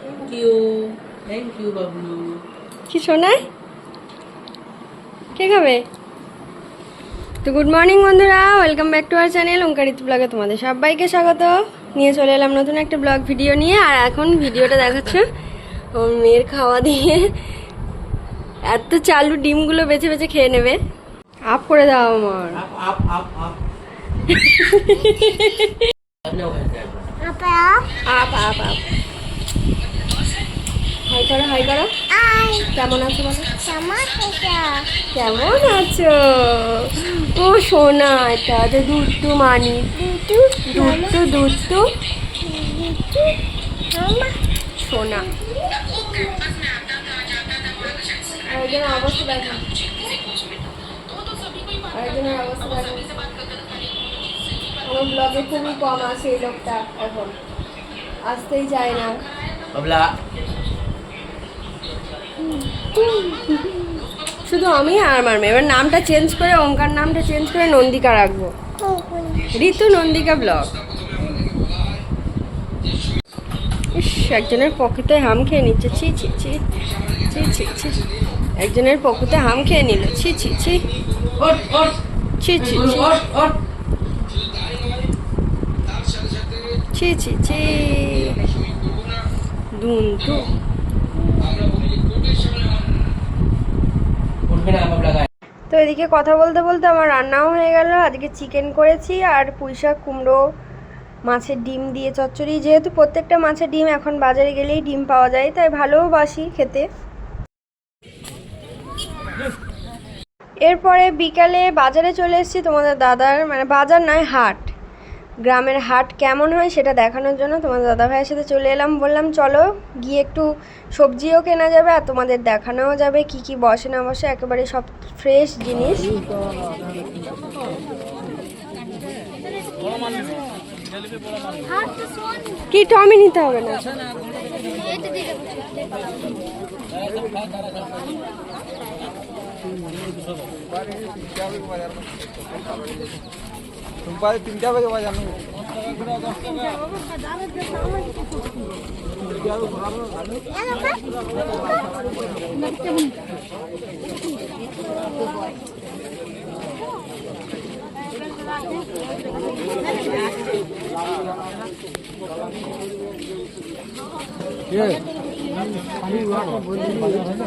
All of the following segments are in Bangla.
Thank you thank you Bablu কি শোনায় কে খাবে? তো গুড মর্নিং বন্ধুরা। Welcome back to our channel ওঙ্কারিত ব্লগে তোমাদের সবাইকে স্বাগত। নিয়ে চলে এলাম নতুন একটা ব্লগ ভিডিও নিয়ে, আর এখন ভিডিওটা দেখাচ্ছে ওর মেয়ের খাওয়া দিয়ে। এত চালু ডিমগুলো বেছে বেছে খেয়ে নেবে। আপ করে দাও আমার। Up up up up. যান আপ। আপ আপ হাই করো হাই করো। কেমন আছো বলো? কেমন আছো? ও সোনা এটা যে দুট্টু মানি। দুট্টু দুট্টু সোনা। অবস্থা দেখো আরেকজনের অবস্থা আমার ব্লগে খুবই কম আছে এই লোকটা এখন। আসতেই চায় না। শুধু আমি আর আমার মেয়ে। এবার নামটা চেঞ্জ করে ওঙ্কার নামটা চেঞ্জ করে নন্দিকা রাখব। ঋতু নন্দিকা ব্লগ ইস একজনের পকেটে হাম খেয়ে নিচ্ছে। ছি ছি ছি ছি ছি ছি। একজনের পকেটে হাম খেয়ে নিল। ছি ছি ছি। ছি ছি ছি। ছি ছি দুন্তু তো। এদিকে কথা বলতে বলতে আমার রান্নাও হয়ে গেল। আজকে চিকেন করেছি আর পুঁইশাক কুমড়ো, মাছের ডিম দিয়ে চচ্চড়ি। যেহেতু প্রত্যেকটা মাছের ডিম এখন বাজারে গেলেই ডিম পাওয়া যায়, তাই ভালোবাসি খেতে। এরপরে বিকালে বাজারে চলে এসেছি তোমাদের দাদার মানে বাজার নয়, হাট। গ্রামের হাট কেমন হয় সেটা দেখানোর জন্য তোমাদের দাদা ভাইয়ের সাথে চলে এলাম। বললাম, চলো, গিয়ে একটু সবজিও কেনা যাবে আর তোমাদের দেখানোও যাবে, কি কি বসে না বসে, একেবারে সব ফ্রেশ জিনিস। কি টমি নিতে হবে না? सोमवारी तीन चार बजे बाज़ार में ये। पानी हुआ बोल रही है ना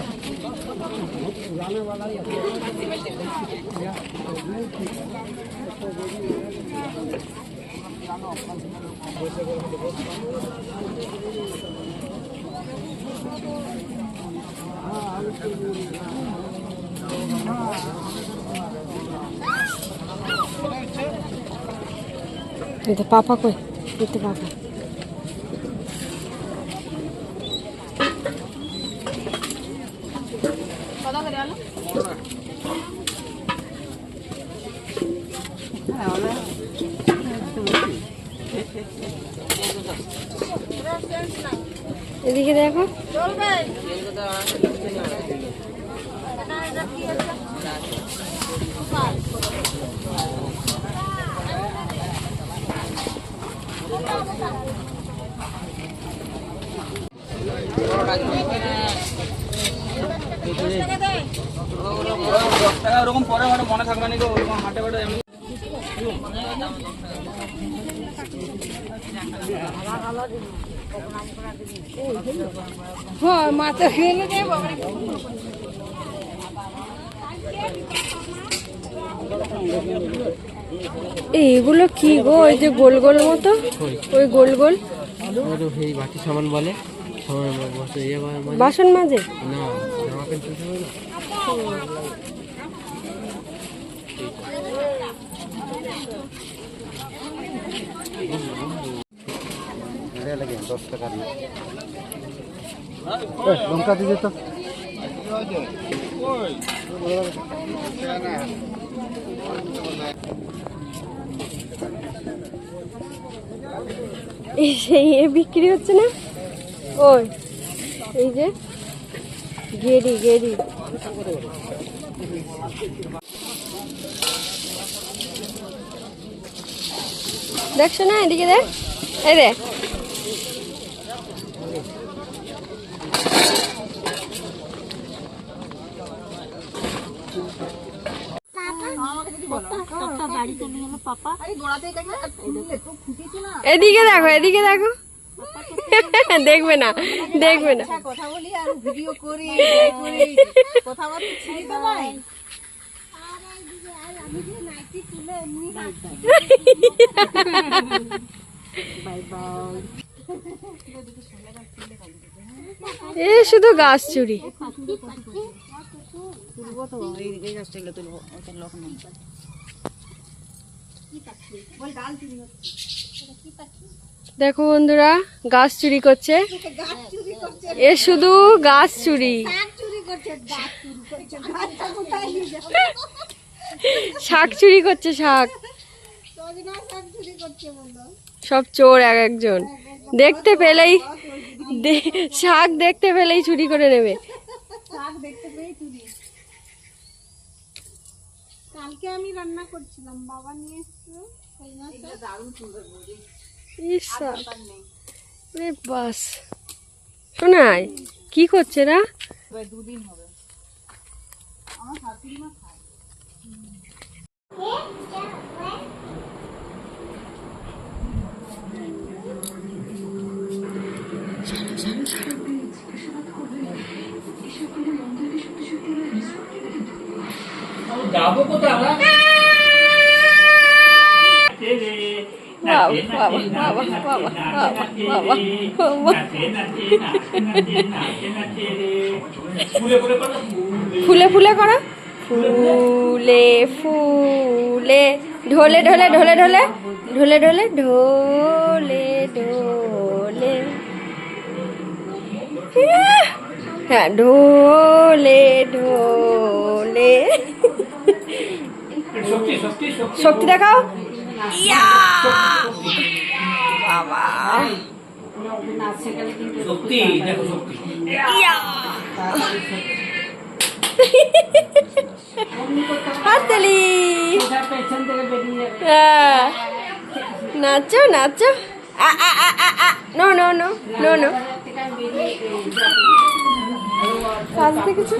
तो पापा को तो पापा। এটা পাপা এদিকে দেখো। দশ টাকা ওরকম পরে হয়তো মনে থাকবে না ওরকম হাটে বাটে এমনি। হ্যাঁ মাথা এইগুলো কি গো? ওই যে গোল গোল মতো? ওই গোল গোল? বাকি সামান বলে বাসন মাঝে না। দশ লঙ্কা দিয়ে তো সেই বিক্রি হচ্ছে না? ওই এই যে গেরি গেরি। দেখছ না এদিকে দেখ। এই রে এদিকে দেখো এদিকে দেখো। দেখবে না দেখবে না। কথা বলি আর ভিডিও করি করি কথাবার্তা ছিড়ি নাই এ, শুধু গাছ চুরি। দেখো বন্ধুরা, গাছ চুরি করছে। এ, শুধু গাছ চুরি। শাক চুরি করছে শাক। সব চোর এক একজন। দেখতে পেলেই শাক দেখতে পেলেই চুরি করে নেবে। কালকে আমি রান্না করছিলাম বাবা নিয়ে এসেছিল বাস। শোনাই কি করছে না দুদিন হবে। আমরা বাবা বাবা বাবা বাবা ফুলে ফুলে করো। ফুলে ফুলে ঢোলে ঢোলে ঢোলে ঢোলে ঢোলে ঢোলে ঢোলে ঢোলে! হ্যাঁ ঢোলে ঢোলে। শক্তি দেখাও। ইয়া! বাবা। দেখো হাততালি। হ্যাঁ। নাচো নাচো। আ আ আ আ আ। No no no no no. কাজ দেখেছ?